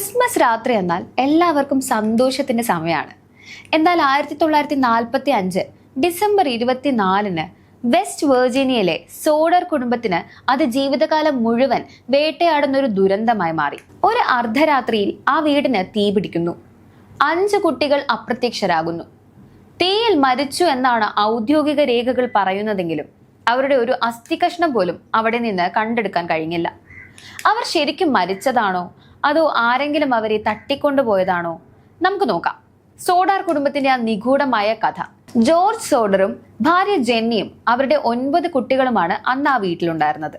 Christmas രാത്രി എന്നാൽ എല്ലാവർക്കും സന്തോഷത്തിന്റെ സമയമാണ്. എന്നാൽ ആയിരത്തി തൊള്ളായിരത്തി നാൽപ്പത്തി അഞ്ച് ഡിസംബർ ഇരുപത്തിനാലിന് വെസ്റ്റ് വെർജീനിയയിലെ സോഡർ കുടുംബത്തിന് അത് ജീവിതകാലം മുഴുവൻ വേട്ടയാടുന്ന ഒരു ദുരന്തമായി മാറി. ഒരു അർദ്ധരാത്രിയിൽ ആ വീടിന് തീ പിടിക്കുന്നു. അഞ്ച് കുട്ടികൾ അപ്രത്യക്ഷരാകുന്നു. തീയിൽ മരിച്ചു എന്നാണ് ഔദ്യോഗിക രേഖകൾ പറയുന്നതെങ്കിലും അവരുടെ ഒരു അസ്ഥികഷ്ണം പോലും അവിടെ നിന്ന് കണ്ടെടുക്കാൻ കഴിഞ്ഞില്ല. അവർ ശരിക്കും മരിച്ചതാണോ? അതോ ആരെങ്കിലും അവരെ തട്ടിക്കൊണ്ടുപോയതാണോ? നമുക്ക് നോക്കാം. സോഡാർ കുടുംബത്തിന്റെ ആ നിഗൂഢമായ കഥ. ജോർജ് സോഡറും ഭാര്യ ജെന്നിയും അവരുടെ ഒൻപത് കുട്ടികളുമാണ് അന്ന് ആ വീട്ടിലുണ്ടായിരുന്നത്.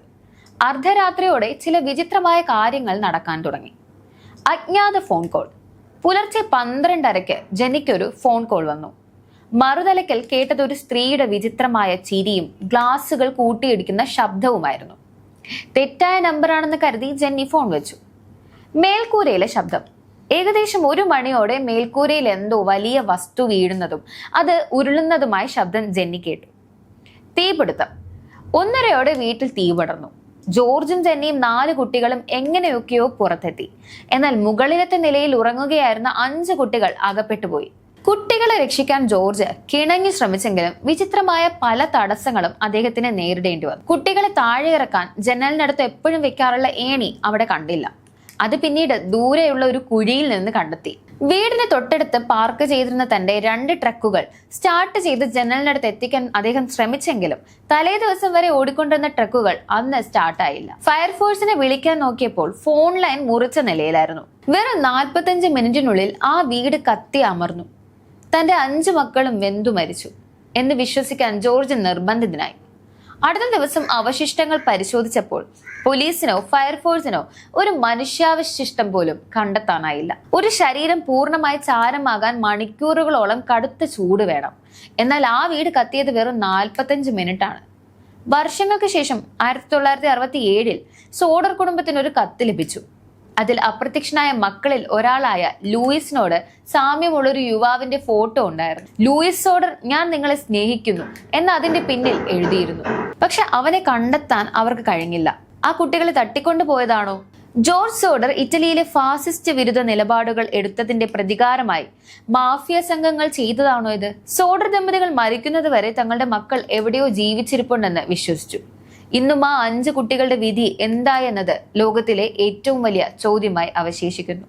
അർദ്ധരാത്രിയോടെ ചില വിചിത്രമായ കാര്യങ്ങൾ നടക്കാൻ തുടങ്ങി. അജ്ഞാത ഫോൺ കോൾ. പുലർച്ചെ പന്ത്രണ്ടരയ്ക്ക് ജെന്നിക്കൊരു ഫോൺ കോൾ വന്നു. മറുതലക്കൽ കേട്ടത് ഒരു സ്ത്രീയുടെ വിചിത്രമായ ചിരിയും ഗ്ലാസുകൾ കൂട്ടിയിടിക്കുന്ന ശബ്ദവുമായിരുന്നു. തെറ്റായ നമ്പറാണെന്ന് കരുതി ജെന്നി ഫോൺ വെച്ചു. മേൽക്കൂരയിലെ ശബ്ദം. ഏകദേശം ഒരു മണിയോടെ മേൽക്കൂരയിൽ എന്തോ വലിയ വസ്തു വീഴുന്നതും അത് ഉരുളുന്നതുമായ ശബ്ദം ജെന്നി കേട്ടു. തീപിടുത്തം. ഒന്നരയോടെ വീട്ടിൽ തീ പടർന്നു. ജോർജും ജെന്നിയും നാല് കുട്ടികളും എങ്ങനെയൊക്കെയോ പുറത്തെത്തി. എന്നാൽ മുകളിലത്തെ നിലയിൽ ഉറങ്ങുകയായിരുന്ന അഞ്ച് കുട്ടികൾ അകപ്പെട്ടുപോയി. കുട്ടികളെ രക്ഷിക്കാൻ ജോർജ് കിണങ്ങി ശ്രമിച്ചെങ്കിലും വിചിത്രമായ പല തടസ്സങ്ങളും അദ്ദേഹത്തിന് നേരിടേണ്ടി വന്നു. കുട്ടികളെ താഴെ ഇറക്കാൻ ജനലിനടുത്ത് എപ്പോഴും വെക്കാറുള്ള ഏണി അവിടെ കണ്ടില്ല. അത് പിന്നീട് ദൂരെയുള്ള ഒരു കുഴിയിൽ നിന്ന് കണ്ടെത്തി. വീടിന് തൊട്ടടുത്ത് പാർക്ക് ചെയ്തിരുന്ന തന്റെ രണ്ട് ട്രക്കുകൾ സ്റ്റാർട്ട് ചെയ്ത് ജനലിനടുത്ത് എത്തിക്കാൻ അദ്ദേഹം ശ്രമിച്ചെങ്കിലും തലേ ദിവസം വരെ ഓടിക്കൊണ്ടിരുന്ന ട്രക്കുകൾ അന്ന് സ്റ്റാർട്ടായില്ല ഫയർഫോഴ്സിനെ വിളിക്കാൻ നോക്കിയപ്പോൾ ഫോൺ ലൈൻ മുറിച്ച നിലയിലായിരുന്നു. വെറും നാൽപ്പത്തഞ്ച് മിനിറ്റിനുള്ളിൽ ആ വീട് കത്തി അമർന്നു. തന്റെ അഞ്ചു മക്കളും വെന്തു മരിച്ചു എന്ന് വിശ്വസിക്കാൻ ജോർജ് നിർബന്ധിതനായി. അടുത്ത ദിവസം അവശിഷ്ടങ്ങൾ പരിശോധിച്ചപ്പോൾ പോലീസിനോ ഫയർഫോഴ്സിനോ ഒരു മനുഷ്യാവശിഷ്ടം പോലും കണ്ടെത്താനായില്ല. ഒരു ശരീരം പൂർണമായി ചാരമാകാൻ മണിക്കൂറുകളോളം കടുത്ത ചൂട് വേണം. എന്നാൽ ആ വീട് കത്തിയത് വെറും നാൽപ്പത്തഞ്ച് മിനിറ്റ് ആണ് വർഷങ്ങൾക്ക് ശേഷം ആയിരത്തി തൊള്ളായിരത്തി അറുപത്തി ഏഴിൽ സോഡർ കുടുംബത്തിന് ഒരു കത്ത് ലഭിച്ചു. അതിൽ അപ്രത്യക്ഷനായ മക്കളിൽ ഒരാളായ ലൂയിസിനോട് സാമ്യമുള്ള ഒരു യുവാവിന്റെ ഫോട്ടോ ഉണ്ടായിരുന്നു. ലൂയിസ് സോഡർ ഞാൻ നിങ്ങളെ സ്നേഹിക്കുന്നു എന്ന് അതിന്റെ പിന്നിൽ എഴുതിയിരുന്നു. പക്ഷെ അവനെ കണ്ടെത്താൻ അവർക്ക് കഴിഞ്ഞില്ല. ആ കുട്ടികളെ തട്ടിക്കൊണ്ടു പോയതാണോ? ജോർജ് സോഡർ ഇറ്റലിയിലെ ഫാസിസ്റ്റ് വിരുദ്ധ നിലപാടുകൾ എടുത്തതിന്റെ പ്രതികാരമായി മാഫിയ സംഘങ്ങൾ ചെയ്തതാണോ ഇത്? സോഡർ ദമ്പതികൾ മരിക്കുന്നത് വരെ തങ്ങളുടെ മക്കൾ എവിടെയോ ജീവിച്ചിരിപ്പുണ്ടെന്ന് വിശ്വസിച്ചു. ഇന്നും ആ അഞ്ച് കുട്ടികളുടെ വിധി എന്തായെന്നത് ലോകത്തിലെ ഏറ്റവും വലിയ ചോദ്യമായി അവശേഷിക്കുന്നു.